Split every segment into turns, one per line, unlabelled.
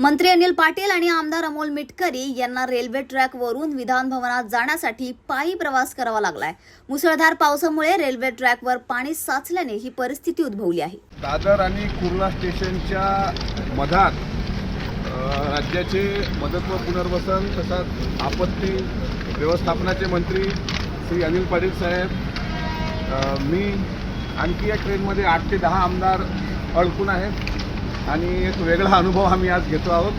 मंत्री अनिल पाटील आणि आमदार अमोल मिटकरी यांना रेल्वे ट्रॅकवरून विधानभवनात जाण्यासाठी पायी प्रवास करावा लागलाय. मुसळधार पावसामुळे रेल्वे ट्रॅकवर पाणी साचल्याने ही परिस्थिती उद्भवली आहे.
दादर आणि कुर्ला स्टेशनच्या मधात राज्याचे मदत व पुनर्वसन तसंच आपत्ती व्यवस्थापनाचे मंत्री श्री अनिल पाटील साहेब मी आणखी या ट्रेनमध्ये आठ ते दहा आमदार अडकून आहेत. आणि एक वेगळा अनुभव आम्ही आज घेतो आहोत.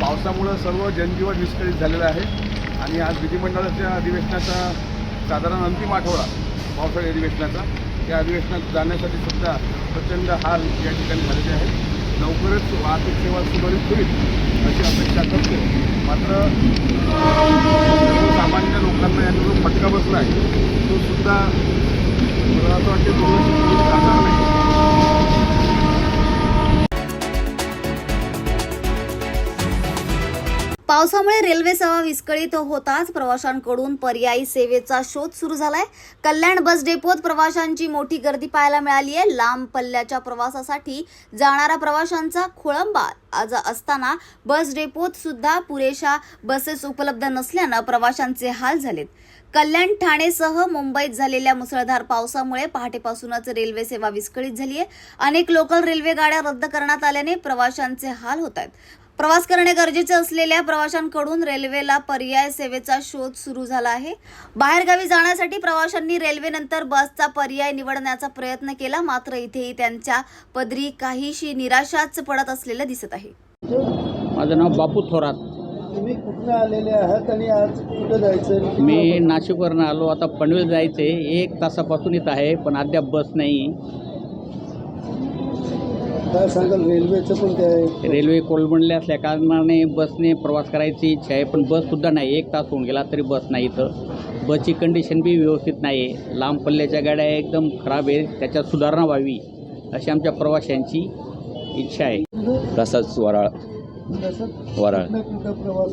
पावसामुळं सर्व जनजीवन विस्कळीत झालेलं आहे. आणि आज विधिमंडळाच्या अधिवेशनाचा साधारण अंतिम आठवडा पावसाळी अधिवेशनाचा. त्या अधिवेशनात जाण्यासाठी सुद्धा प्रचंड हाल या ठिकाणी झालेले आहेत. लवकरच वाहतूक सेवा सुरळीत होईल अशी अपेक्षा करतो. मात्र सामान्य लोकांना याचा जो फटका बसला आहे. तो सुद्धा मला असं वाटते
पावसामुळे रेल्वे सेवा विस्कळीत होताच प्रवाशांकडून पर्यायी सेवेचा शोध सुरू झालाय. कल्याण बस डेपोत प्रवाशांची मोठी गर्दी पाहायला मिळाली आहे लांब पल्ल्याच्या प्रवासासाठी जाणाऱ्या प्रवाशांचा खोळंबा आज असताना बस डेपोत सुद्धा पुरेशा बसेस उपलब्ध नसल्यानं प्रवाशांचे हाल झालेत. कल्याण ठाणेसह मुंबईत झालेल्या मुसळधार पावसामुळे पहाटेपासूनच रेल्वे सेवा विस्कळीत झाली आहे अनेक लोकल रेल्वे गाड्या रद्द करण्यात आल्याने प्रवाशांचे हाल होत आहेत प्रवास करणे गरजेचे असलेल्या प्रवाशांकडून रेल्वेला पर्याय सेवेचा शोध सुरू झाला आहे. बाहेरगावी जाण्यासाठी प्रवाशांनी रेल्वेनंतर बसचा पर्याय निवडण्याचा प्रयत्न केला. मात्र इथेही त्यांच्या पदरी काहीशी निराशाच पडत असलेलं दिसत आहे.
माझं नाव बापू थोरात.
तुम्ही कुठनं आलेले आहात आणि आज कुठं जायचं
मी नाशिकवरनं आलो. आता पनवेल जायचं एक तासापासून इथं आहे पण अद्याप बस नाही.
काय सांगाल? रेल्वेचं पण काय
रेल्वे कोलमडले असल्या कारणाने बसने प्रवास करायची इच्छा आहे पण बससुद्धा नाही. एक तास होऊन गेला तरी बस नाही इथं. बसची कंडिशन बी व्यवस्थित नाही आहे लांब पल्ल्याच्या गाड्या एकदम खराब आहे त्याच्यात सुधारणा व्हावी अशी आमच्या प्रवाशांची इच्छा आहे.
तसंच वराळ.
कसं
वराळ.
प्रवास?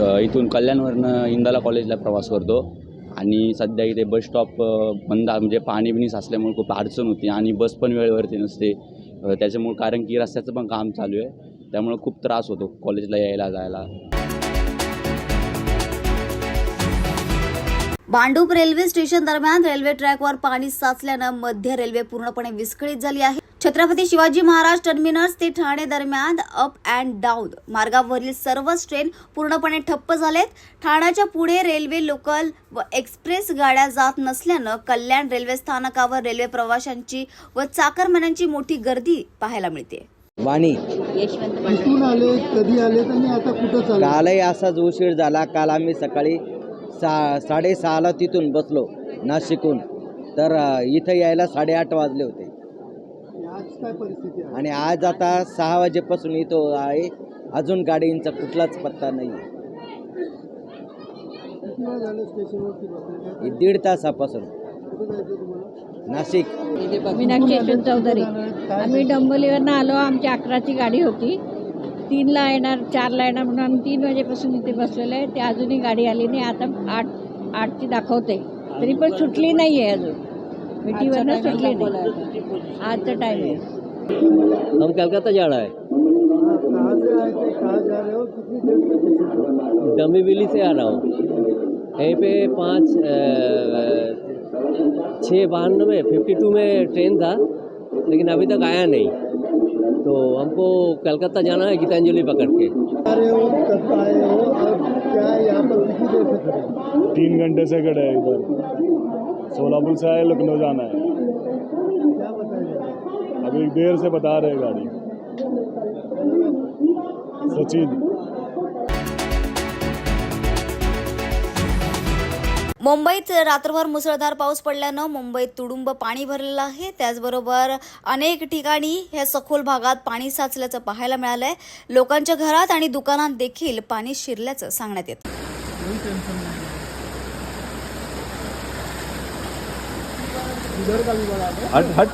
अ, इथून कल्याणवरनं इंदाला कॉलेजला प्रवास करतो. आणि सध्या इथे बस स्टॉप बंद म्हणजे पाणी बिणी साचल्यामुळे खूप अडचण होती आणि बस पण वेळेवरती नसते. त्याच्यामुळे कारण की रस्त्याचं पण काम चालू आहे. त्यामुळे खूप त्रास होतो कॉलेजला यायला जायला.
भांडूप रेल्वे स्टेशन दरम्यान रेल्वे ट्रॅकवर पाणी साचल्यानं मध्य रेल्वे पूर्णपणे विस्कळीत झाली आहे. छत्रपती शिवाजी महाराज टर्मिनस ते ठाणे दरम्यान अप अँड डाऊन मार्गावरील सर्वच ट्रेन पूर्णपणे ठप्प झालेत. ठाण्याच्या पुढे रेल्वे लोकल व एक्सप्रेस गाड्या जात नसल्यानं कल्याण रेल्वे स्थानकावर रेल्वे प्रवाशांची व चाकरमान्यांची मोठी गर्दी पाहायला मिळते.
वाणी.
कुठून आले कधी आले आणि आता कुठं चालले
कालही असाच उशीर झाला. काल आम्ही सकाळी सा साडेसहाला तिथून बसलो नाशिकहून. तर अ, इथं यायला साडेआठ वाजले होते.
काय परिस्थिती आहे?
आणि आज आता सहा वाजेपासून इथं आहे. अजून गाडींचा कुठलाच पत्ता नाही
किती वेळ झालं स्टेशनवरती बसले
दीड तासापासून.
कुठं जायचं तुम्हाला?
नाशिक.
मीनाक्षी यशवंत चौधरी. आम्ही डंबोलीवरनं आलो आमची अकराची गाडी होती. तीनला येणार चारला येणार म्हणून आम्ही तीन वाजेपासून इथे बसलेलो आहे. ते अजूनही गाडी आली नाही. आता आठ आठची दाखवते. तरी पण सुटली नाही आहे अजून. मिठीवरनं सुटली नाही आजचा टाईम आहे
हम कलकत्ता जाना है।
कहाँ से आए थे कहाँ जा रहे हो। कितनी देर से स्टेशन पर?
डमी बिली से आ रहा हूँ। यहीं पे पाँच छः बानवे फिफ्टी टू में ट्रेन था लेकिन अभी तक आया नहीं। तो हमको कलकत्ता जाना है गीतांजलि पकड़ के।
आ रहे हो कब आए हो और क्या यहाँ पर कितनी देर से खड़े हो?
तीन घंटे से खड़े हैं इधर सोलापुर से आए लखनऊ जाना है। अभी देर से बता रहे गाड़ी। सचिन।
मुंबईत रात्रभर मुसळधार पाऊस पडल्यानं मुंबईत तुडुंब पाणी भरलेलं आहे. त्याचबरोबर अनेक ठिकाणी ह्या सखोल भागात पाणी साचल्याचं पाहायला मिळालंय. लोकांच्या घरात आणि दुकानात देखील पाणी शिरल्याचं सांगण्यात येतं.
का भी बना दो हट हट।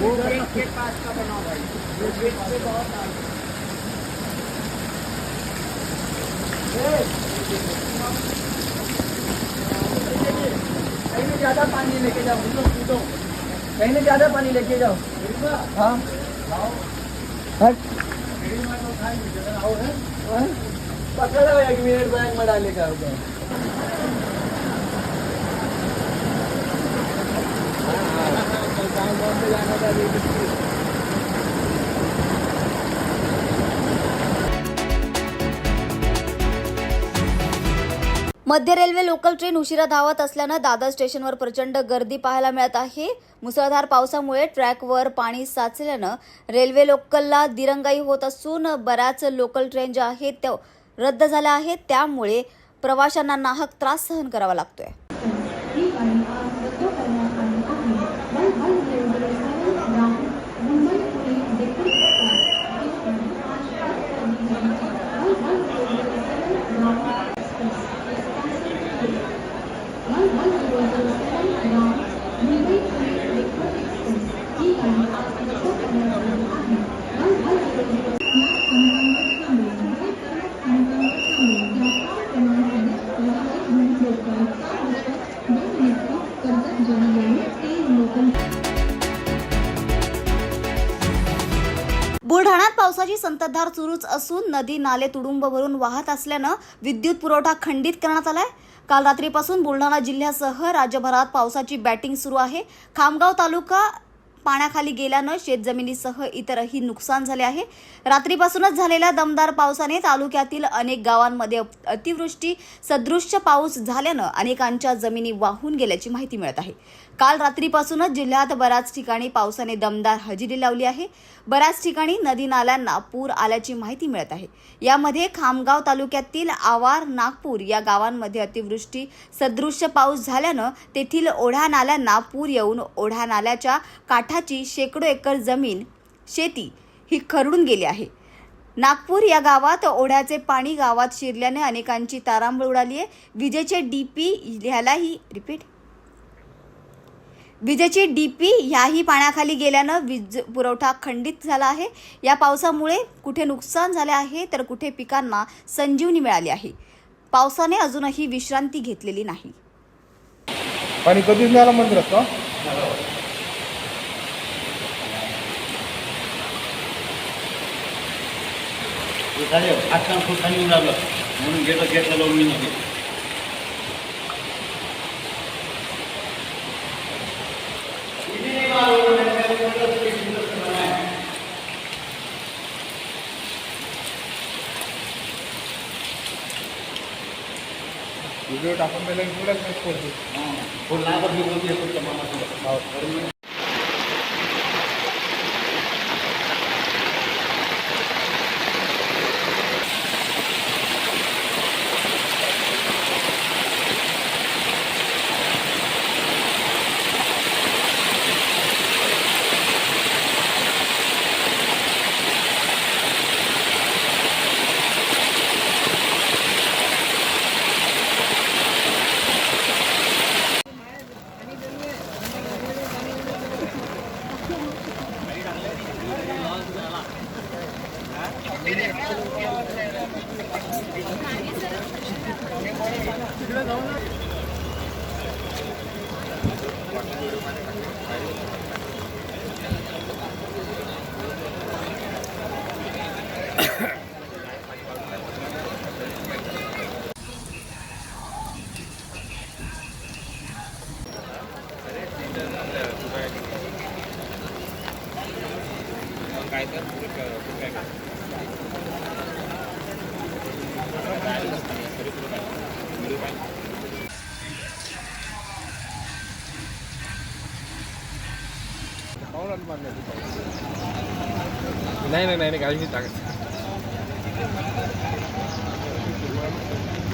वो के पास का बनाओ भाई गेट से बहुत कहीं ज़्यादा पानी लेके जाओ। कूदो कहीं ज़्यादा पानी लेके जाओ हाँ?
हट तो पकड़ा एक मिनट बैग में डालेगा होगा
मध्य रेल्वे लोकल ट्रेन उशिरा धावत असल्यानं दादर स्टेशनवर प्रचंड गर्दी पाहायला मिळत आहे. मुसळधार पावसामुळे ट्रॅकवर पाणी साचल्यानं रेल्वे लोकलला दिरंगाई होत असून बऱ्याच लोकल ट्रेन ज्या आहेत त्या रद्द झाल्या आहेत. त्यामुळे प्रवाशांना नाहक त्रास सहन करावा लागतोय. nói nói बुलढाण्यात पावसाची संततधार सुरूच असून नदी नाले तुडुंब भरून वाहत असल्यानं विद्युत पुरवठा खंडित करण्यात आलाय. काल रात्रीपासून बुलढाणा जिल्ह्यासह राज्यभरात पावसाची बॅटिंग सुरू आहे. खामगाव तालुका पाण्याखाली गेल्यानं शेतजमिनीसह इतरही नुकसान झाले आहे. रात्रीपासूनच झालेल्या दमदार पावसाने तालुक्यातील अनेक गावांमध्ये अतिवृष्टी सदृश्य पाऊस झाल्यानं अनेकांच्या जमिनी वाहून गेल्याची माहिती मिळत आहे. काल रात्रीपासूनच जिल्ह्यात बऱ्याच ठिकाणी पावसाने दमदार हजेरी लावली आहे. बऱ्याच ठिकाणी नदी नाल्यांना पूर आल्याची माहिती मिळत आहे. यामध्ये खामगाव तालुक्यातील आवार नागपूर या गावांमध्ये अतिवृष्टी सदृश्य पाऊस झाल्यानं तेथील ओढ्या नाल्यांना पूर येऊन ओढ्या नाल्याच्या काठाची शेकडो एकर जमीन शेती ही खरडून गेली आहे. नागपूर या गावात ओढ्याचे पाणी गावात शिरल्याने अनेकांची तारांबळ उडाली आहे. विजेचे डीपी ह्यालाही रिपीट विजेची डीपी ह्याही पाण्याखाली गेल्यानं वीज पुरवठा खंडित झाला आहे. या पावसामुळे कुठे नुकसान झाले आहे तर कुठे पिकांना संजीवनी मिळाली आहे. पावसाने अजूनही विश्रांती घेतलेली नाही.
पाणी कधीच नाही मंदिरात का?
म्हणून गेलं घेतलं लावून मी नव्हते
व्हिडिओ टाकून दिला की पुढे नाही पडतो नाही नाही नाही गाडी टाकायची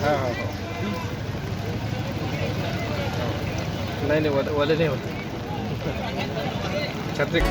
हां हां हां नाही नाही वले नाही होत छत्री